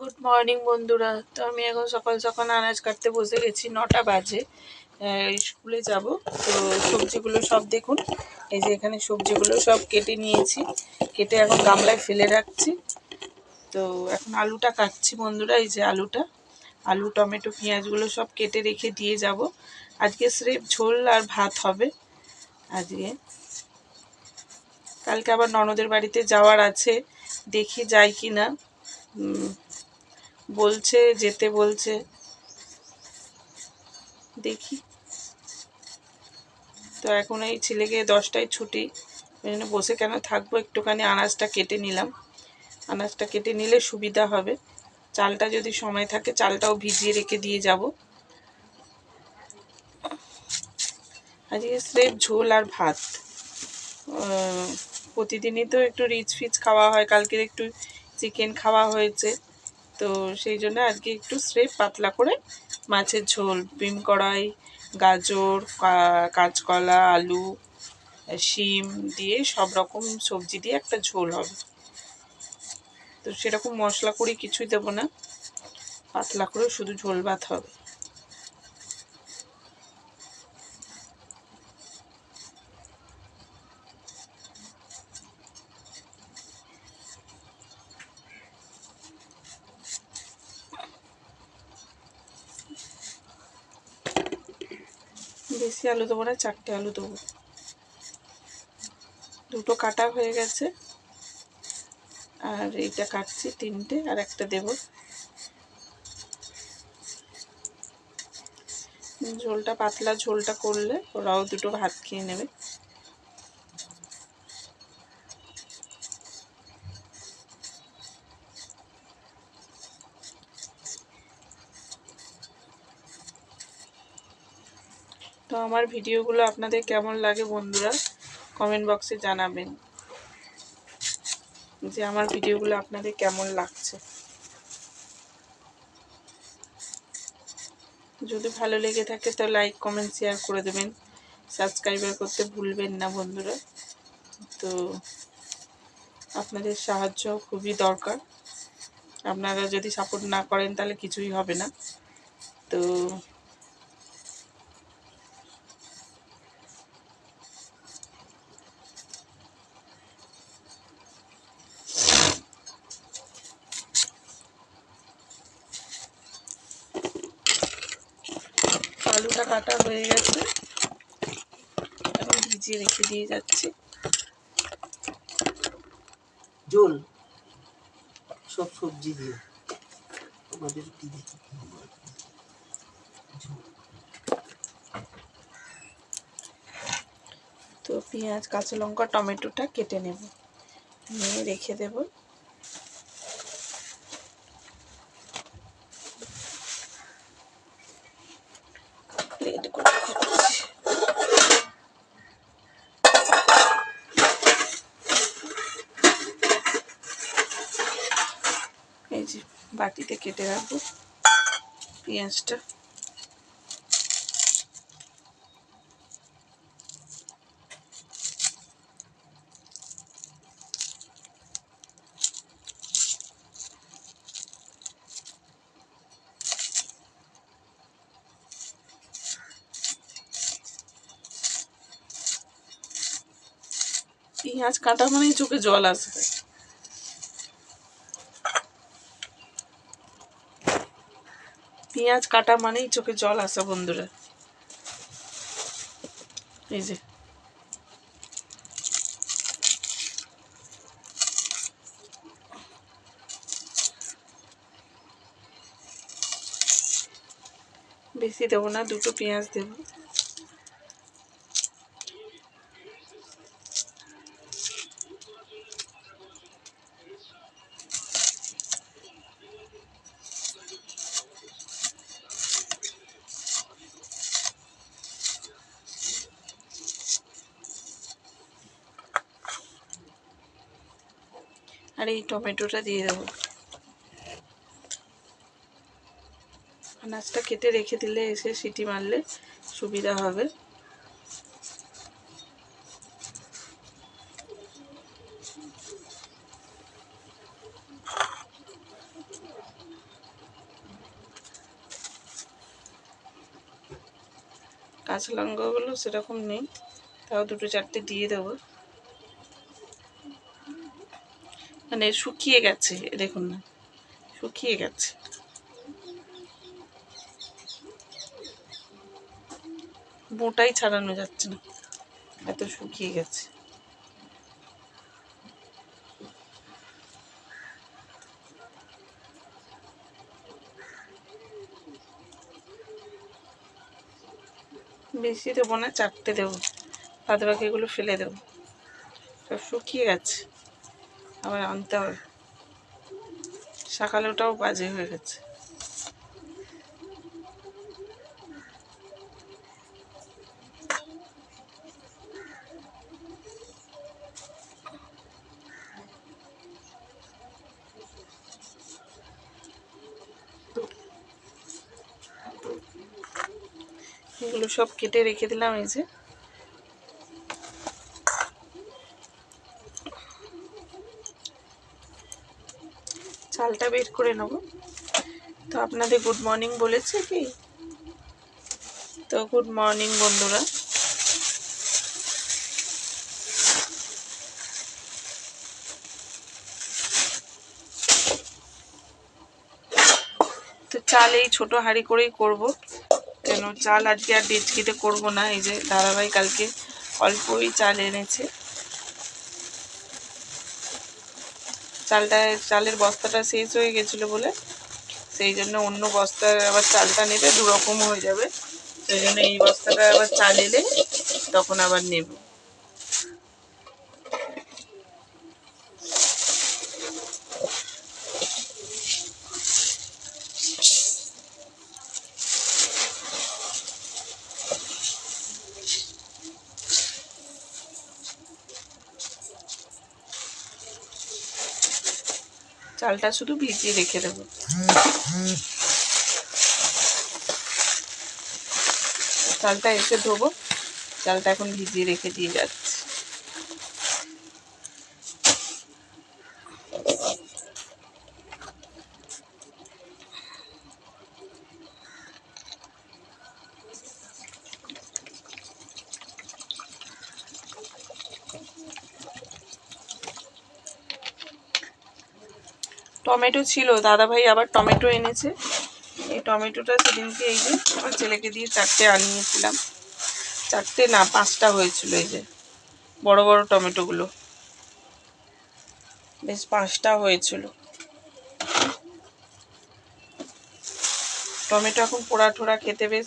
Good morning বন্ধুরা। তো আমি এখন সকাল সকাল আনাজ কাটতে বসে গেছি, নটা বাজে। স্কুলে যাব। তো সবজিগুলো সব দেখুন। এই যে এখানে সবজিগুলো সব কেটে নিয়েছি। কেটে এখন গামলায় ফেলে রাখছি। তো এখন আলুটা কাটছি বন্ধুরা, এই যে আলুটা। আলু, টমেটো, পেঁয়াজগুলো সব কেটে রেখে দিয়ে যাব। আজকে স্রেফ ঝোল আর ভাত হবে আজকে। কালকে আবার ননদের বাড়িতে যাওয়ার আছে। দেখি যাই কি না বলছে, যেতে বলছে। দেখি। তো এখন এই ছেলেকে দশটায় ছুটি। ওই জন্য বসে কেন থাকব? একটুখানি আনাজটা কেটে নিলাম। আনাজটা কেটে নিলে সুবিধা হবে। চালটা যদি সময় থাকে, চালটাও ভিজিয়ে রেখে দিয়ে যাব। আজকে স্রেফ ঝোল আর ভাত। প্রতিদিনই তো একটু রিচ ফিচ খাওয়া হয়। কালকের একটু চিকেন খাওয়া হয়েছে। তো সেই জন্য আজকে একটু স্রেফ পাতলা করে মাছের ঝোল বিম কড়াই, গাজর কাঁচকলা, আলু, শিম দিয়ে সব রকম সবজি দিয়ে একটা ঝোল হবে। তো সেরকম মশলা করে কিছুই দেবো না, পাতলা করে শুধু ঝোল ভাত হবে। বেশি আলু দেবো না, চারটে আলু দেবো। দুটো কাটা হয়ে গেছে। আর এইটা কাটছি তিনটে, আর একটা দেব। ঝোলটা, পাতলা ঝোলটা করলে ওরাও দুটো ভাত খেয়ে নেবে। আমার ভিডিওগুলো আপনাদের কেমন লাগে বন্ধুরা? কমেন্ট বক্সে জানাবেন। যে আমার ভিডিওগুলো আপনাদের কেমন লাগছে। যদি ভালো লেগে থাকে তো লাইক কমেন্ট শেয়ার করে দেবেন। সাবস্ক্রাইবার করতে ভুলবেন না বন্ধুরা। তো আপনাদের সাহায্য খুবই দরকার। আপনারা যদি সাপোর্ট না করেন তাহলে কিছুই হবে না। তো আলুটা কাটা হয়ে গেছে। এখন ভিজিয়ে রেখে দিয়ে যাচ্ছি। জোল সব সবজি দিয়ে। আমাদের কি দেখি? তো পেঁয়াজ কাঁচা লঙ্কা টমেটোটা কেটে নেব। নিয়ে রেখে দেব প্লেট করে খাচ্ছি। এই যে বাটিতে কেটে রাখব। পেঁয়াজটা। পেঁয়াজ কাটা মানেই চোখে জল আসবে। পেঁয়াজ কাটা মানেই চোখে জল আসে বন্ধুরা। এই যে। বেশি দেবো না, দুটো পেঁয়াজ দেবো। আর এই টমেটোটা দিয়ে দেবো। আনাজটা কেটে রেখে দিলে এসে সিটি মারলে সুবিধা হবে। কাঁচা লঙ্কাগুলো সেরকম নেই, তাও দুটো চারটে দিয়ে দেবো। মানে শুকিয়ে গেছে দেখুন না, শুকিয়ে গেছে। বোটাই ছাড়ানো যাচ্ছে না, এত শুকিয়ে গেছে। বেশি দেবো না, চারটে দেবো বাদ বাকিগুলো ফেলে দেবো। সব শুকিয়ে গেছে। আবার আনতে হবে। সকালে ওটাও বাজে হয়ে গেছে। এগুলো সব কেটে রেখে দিলাম এই যে। চালটা বের করে নেব। তো আপনাদের গুড মর্নিং বলেছে কি? তো গুড মর্নিং বন্ধুরা। তো চাল এই ছোটো হাঁড়ি করেই করব। কেন চাল আজকে আর ডেচকিতে করব না, এই যে দাদাভাই কালকে অল্পই চাল এনেছে। চালটা, চালের বস্তাটা শেষ হয়ে গেছিল বলে, সেই জন্য অন্য বস্তার আবার চালটা নেবে, দুরকম হয়ে যাবে। সেই জন্য এই বস্তাটা আবার চাল এলে তখন আবার নেব। চালটা শুধু ভিজিয়ে রেখে দেবো। চালটা এসে ধোবো। চালটা এখন ভিজিয়ে রেখে দিয়ে যাচ্ছি। টমেটো ছিল, দাদাভাই আবার টমেটো এনেছে। এই টমেটোটা সেদিনকে এই যে আমার ছেলেকে দিয়ে চারটে আনিয়েছিলাম চারটে না, পাঁচটা হয়েছিল এই যে, বড় বড় টমেটোগুলো। বেশ পাঁচটা হয়েছিল। টমেটো এখন পোড়া টোড়া খেতে বেশ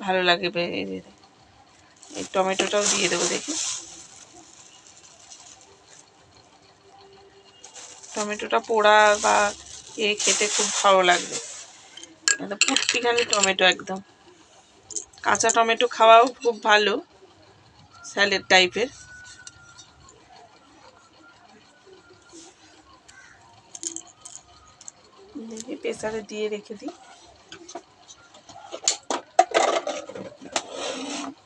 ভালো লাগে এই যে। এই টমেটোটাও দিয়ে দেবো দেখি। টমেটোটা পোড়া বা এ খেতে খুব ভালো লাগবে। একদম পুটকিখানি টমেটো একদম। কাঁচা টমেটো খাওয়াও খুব ভালো, স্যালেড টাইপের। প্রেসারে দিয়ে রেখে দিই।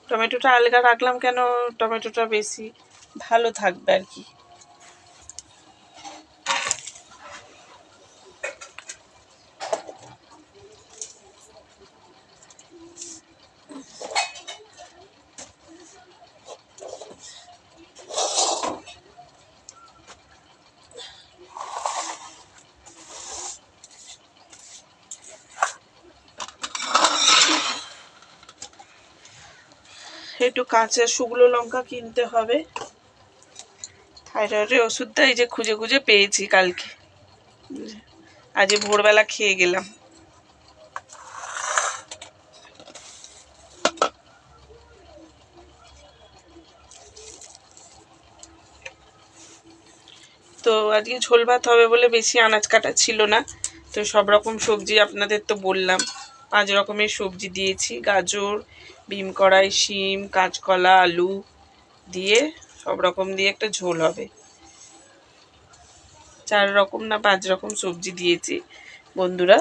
টমেটোটা আলগা রাখলাম কেন? টমেটোটা বেশি ভালো থাকবে আর কি। একটু কাঁচা শুকনো লঙ্কা কিনতে হবে। থাইরয়েডের ওষুধটা এই যে খুঁজে খুঁজে পেয়েছি কালকে। আজ ভোরবেলা খেয়ে গেলাম। তো আজকে ঝোল ভাত হবে বলে বেশি আনাজ কাটা ছিল না। তো সব রকম সবজি আপনাদের তো বললাম। পাঁচ রকমের সবজি দিয়েছি। গাজর, বিম কড়াই, শিম, কাঁচকলা, আলু দিয়ে সব রকম দিয়ে একটা ঝোল হবে। চার রকম না পাঁচ রকম সবজি দিয়েছি। বন্ধুরা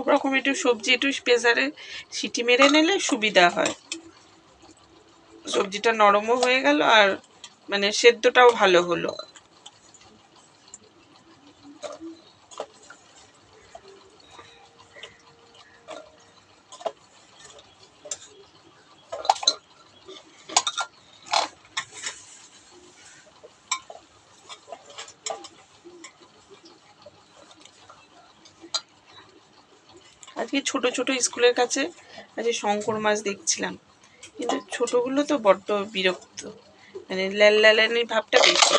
সব রকম একটু সবজি একটু প্রেসারে সিটি মেরে নিলে সুবিধা হয়। সবজিটা নরমও হয়ে গেল আর মানে সেদ্ধটাও ভালো হলো। আজকে ছোট ছোট স্কুলের কাছে আজকে শঙ্কর মাছ দেখছিলাম। কিন্তু ছোটগুলো তো বড্ড বিরক্ত। মানে ল্যাল ল্যালানি ভাবটা বেশি।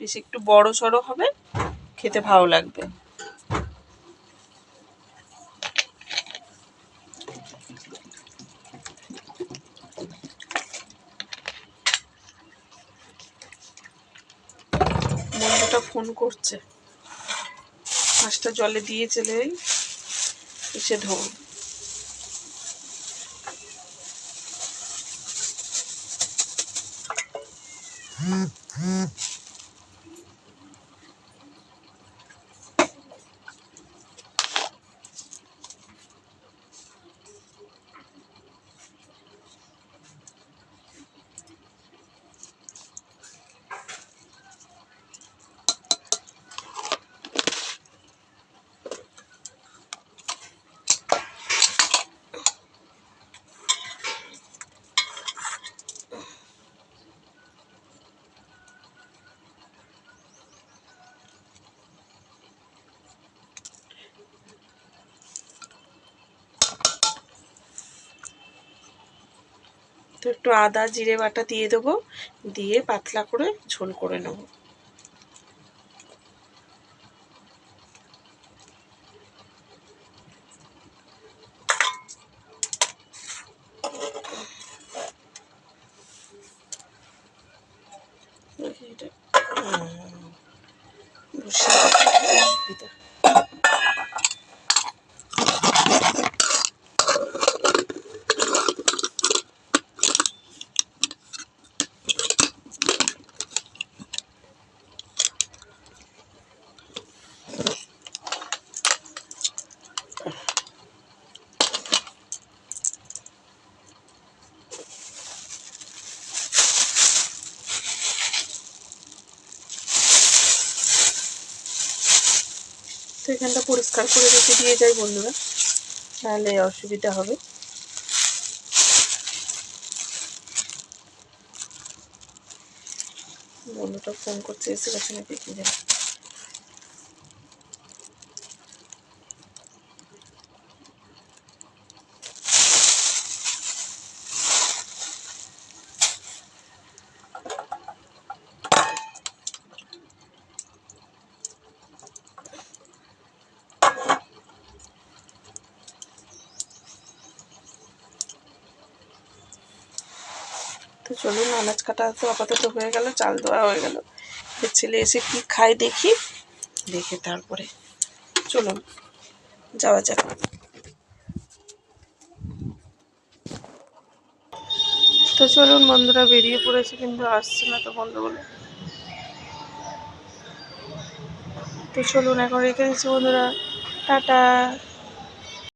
বেশি একটু বড় সড়ো হবে, খেতে ভালো লাগবে। ফোন করছে। মাছটা জলে দিয়ে চলে এসে ধোব তো একটু আদা জিরে বাটা দিয়ে দেবো। দিয়ে পাতলা করে ঝোল করে নেব। এটা এখানটা পরিষ্কার করে রেখে দিয়ে যাই বন্ধুরা, তাহলে অসুবিধা হবে। বন্ধুটা ফোন করছে, এসে গেছে নাকি কি জানি। তো চলুন, আনাজ কাটা তো আপাতত হয়ে গেল, চাল দেওয়া হয়ে গেল। ছেলে এসে কি খায় দেখি? দেখে তারপরে চলুন, যাওয়া যাক। তো চলুন, বন্ধুরা বেরিয়ে পড়েছে কিন্তু আসছে না তো বন্ধুগুলো তো চলুন, এখন রেখে দিচ্ছি বন্ধুরা। টাটা।